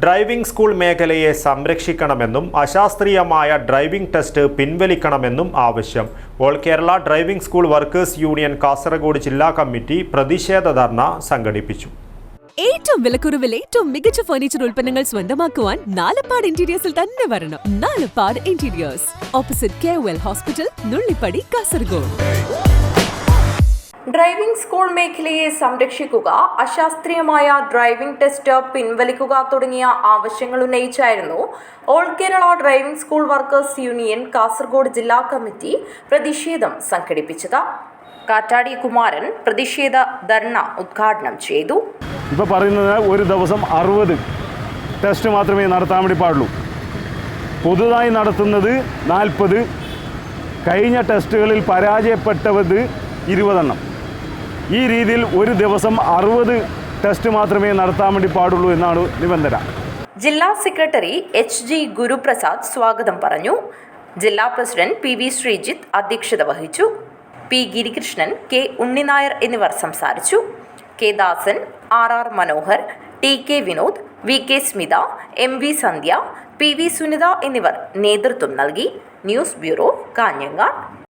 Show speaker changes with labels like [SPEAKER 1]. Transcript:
[SPEAKER 1] Driving school മേഖലയെ സംരക്ഷിക്കണമെന്നും അശാസ്ത്രീയമായ driving test പിൻവലിക്കണമെന്നും ആവശ്യം. All Kerala driving school workers union Kasaragod ജില്ലാ കമ്മിറ്റി പ്രതിഷേധ ധർണ സംഘടിപ്പിച്ചു.
[SPEAKER 2] ഏറ്റവും വിലക്കുറവിൽ ഏറ്റവും മികച്ച ഫർണിച്ചർ ഉൽപ്പന്നങ്ങൾ സ്വന്തമാക്കുവാൻ നാലപ്പാട് ഇന്റീരിയേഴ്സിൽ തന്നെ വരണം. Nalappad interiors opposite K hospital Nullippady Kasaragod
[SPEAKER 3] driving school മേഖലയെ സംരക്ഷിക്കുക അശാസ്ത്രീയമായ ഡ്രൈവിംഗ് ടെസ്റ്റ് പിൻവലിക്കുക തുടങ്ങിയ ആവശ്യങ്ങൾ ഉന്നയിച്ചായിരുന്നു all Kerala driving school workers union Kasaragod ജില്ലാ കമ്മിറ്റി പ്രതിഷേധം സംഘടിപ്പിച്ചത്. കാറ്റാടി കുമാരൻ പ്രതിഷേധ ധർണ ഉദ്ഘാടനം ചെയ്തു.
[SPEAKER 4] ഇപ്പോൾ പറയുന്നത് ഒരു ദിവസം അറുപത് ടെസ്റ്റ് മാത്രമേ നടത്താൻ വേണ്ടി പാടുള്ളൂ. പുതുതായി നടത്തുന്നത് നാൽപ്പത് കഴിഞ്ഞ ടെസ്റ്റുകളിൽ പരാജയപ്പെട്ടത് ഇരുപതെണ്ണം. ഈ രീതിയിൽ ഒരു ദിവസം അറുപത് ടെസ്റ്റ് മാത്രമേ നടത്താൻ വേണ്ടി പാടുള്ളൂ എന്നാണ് നിബന്ധന.
[SPEAKER 3] ജില്ലാ സെക്രട്ടറി എച്ച് ജി ഗുരുപ്രസാദ് സ്വാഗതം പറഞ്ഞു. ജില്ലാ പ്രസിഡന്റ് പി വി ശ്രീജിത്ത് അധ്യക്ഷത വഹിച്ചു. പി ഗിരികൃഷ്ണൻ കെ ഉണ്ണിനായർ എന്നിവർ സംസാരിച്ചു. K Dasan R R Manohar T K Vinod V K Smitha M V Sandhya P V Sunitha എന്നിവർ നേതൃത്വം നൽകി. News bureau Kanhangad.